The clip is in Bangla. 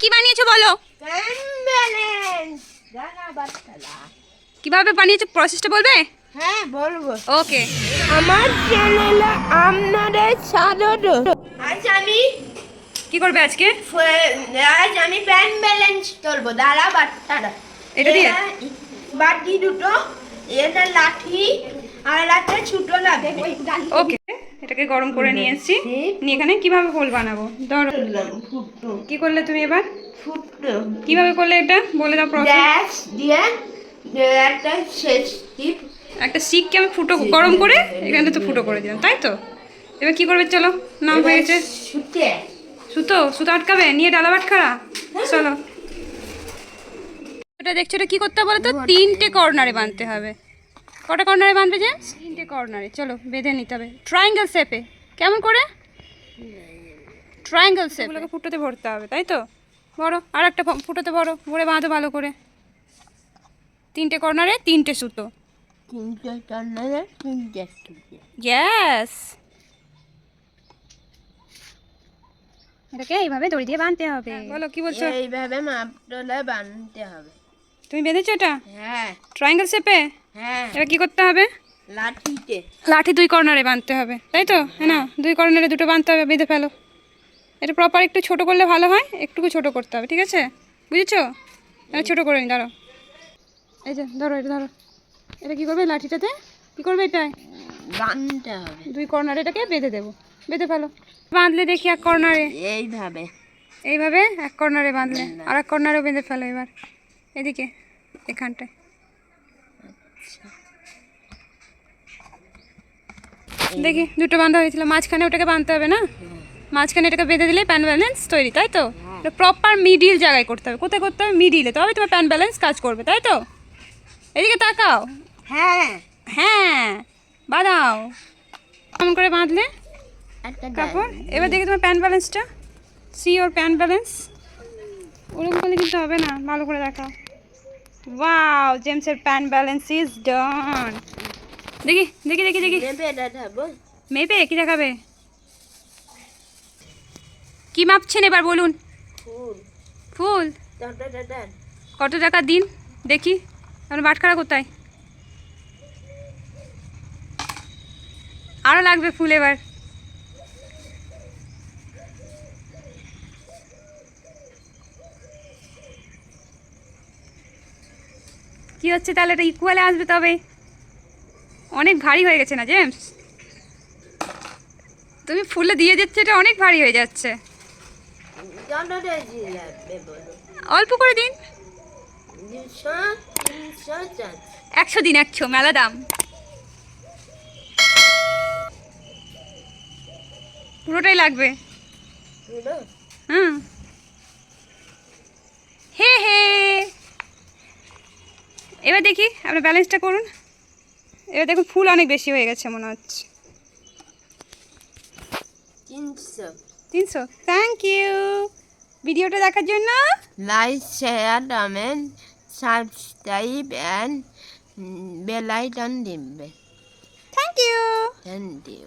কি বানিয়েছো বলো? কীভাবে বানিয়েছো প্রসেসটা বলবে হ্যাঁ বলব? ওকে আমার চ্যানেলে আপনাদের স্বাগত আজ আমি কি করবে আজকে? আজ আমি ব্যান ব্যালেন্স তুলবো দাঁড়া বাচ্চারা এটা দিয়ে? বাটি দুটো এটা লাঠি আর একটা ছোটো লাগে ওকে এটাকে গরম করে নিয়ে এসেছি নিয়ে এখানে কীভাবে ফুল বানাবো? ধরো। কি করলে তুমি এবার? কীভাবে করলে এটা? বলে দাও প্রসেস গ্যাস দিয়ে একটা শেষ টিপ। একটা শিককে আমি ফুটো গরম করে এখানে তো ফুটো করে দিলাম তাই তো? এবার কি করবে চলো নাম হয়ে গেছে শুতে। সুতো সুতো আটকাবে? নিয়ে ডালা বাটখারা? চলো। এটা দেখছ এটা কি করতে বলো তো তিনটে কর্নারে বাঁধতে হবে। কটা কর্নারে বাঁধবে যে? তিনটে কর্নারে চলো বেঁধে নিতে হবে। ট্রায়াঙ্গেল শেপে কেমন করে? ট্রায়াঙ্গেল শেপ এগুলোকে ফুটোতে ভরতে হবে তাই তো? বড় আর একটা ফুটোতে বড় ভরে বাঁধো ভালো করে। তিনটে কর্নারে তিনটে সুতো। তিনটে এটাকে এইভাবে দড়ি দিয়ে বাঁধতে হবে। বলো কি বলছো? এইভাবে মাপ বানতে হবে। তুমি বেঁধেছো এটা? হ্যাঁ। ট্রায়াঙ্গেল শেপে হ্যাঁ। এবার কি করতে হবে? লাঠিতে। লাঠি দুই কর্নারে বাঁধতে হবে তাই তো? হ্যাঁ। না দুই কর্নারে দুটো বাঁধতে হবে বেঁধে ফেলো। এটা প্রপার একটু ছোট করলে ভালো হয় একটুকু ছোট করতে হবে ঠিক আছে? বুঝেছ? এটা ছোট করে নি ধরো এই যে ধরো এটা ধরো। এটা কি করবে লাঠিটাতে? কি করবে এটাই বানতে হবে। দুই কর্নারে এটাকে বেঁধে দেবো। বেঁধে ফেলো। বাঁধলে দেখি এক কর্নারে। এইভাবে। এইভাবে এক কর্নারে বাঁধলে আর এক কর্নারে বেঁধে ফেলো এবার। এদিকে এখানটায়। দেখি দুটো বাঁধা হয়েছিল। মাঝখানে ওটাকে বাঁধতে হবে না? মাঝখানে এটাকে বেঁধে দিলে প্যান ব্যালেন্স তৈরি তাই তো? প্রপার মিডিল জায়গায় করতে হবে। কোথায় করতে হবে? মিডিলে তবে তোমার প্যান ব্যালেন্স কাজ করবে তাই তো? এদিকে তাকাও। হ্যাঁ। হ্যাঁ। বাঁধাও। কেমন করে বাঁধলে? কাপড়। এবার দেখি তোমার প্যান ব্যালেন্সটা সি ওর প্যান ব্যালেন্স ওরকম করলে কিন্তু হবে না। ভালো করে দেখাও। ওয়াও জেমসের প্যান ব্যালেন্স ইজ ডান দেখি দেখি দেখি দেখি। মেপে কি দেখাবে? কি মাপছেন এবার বলুন? ফুল। কত টাকা দিন? দেখি। আপনার বাটখারা কোথায়? আরও লাগবে ফুল এবার। কি হচ্ছে তাহলে? এটা ইকুয়ালে আসবে তবে। অনেক ভারী হয়ে গেছে না জেমস তুমি ফুলে দিয়ে দিচ্ছে, এটা অনেক ভারী হয়ে যাচ্ছে। অল্প করে দিন। একশো দিন, একশো, মেলা দাম। পুরোটাই লাগবে। হলো এবার দেখি আপনার ব্যালেন্সটা করুন। এবার দেখুন ফুল অনেক বেশি হয়ে গেছে মনে হচ্ছে। তিনশো। তিনশো? থ্যাংক ইউ ভিডিওটা দেখার জন্য। Like share comment subscribe and bell icon দিবে। Thank you thank you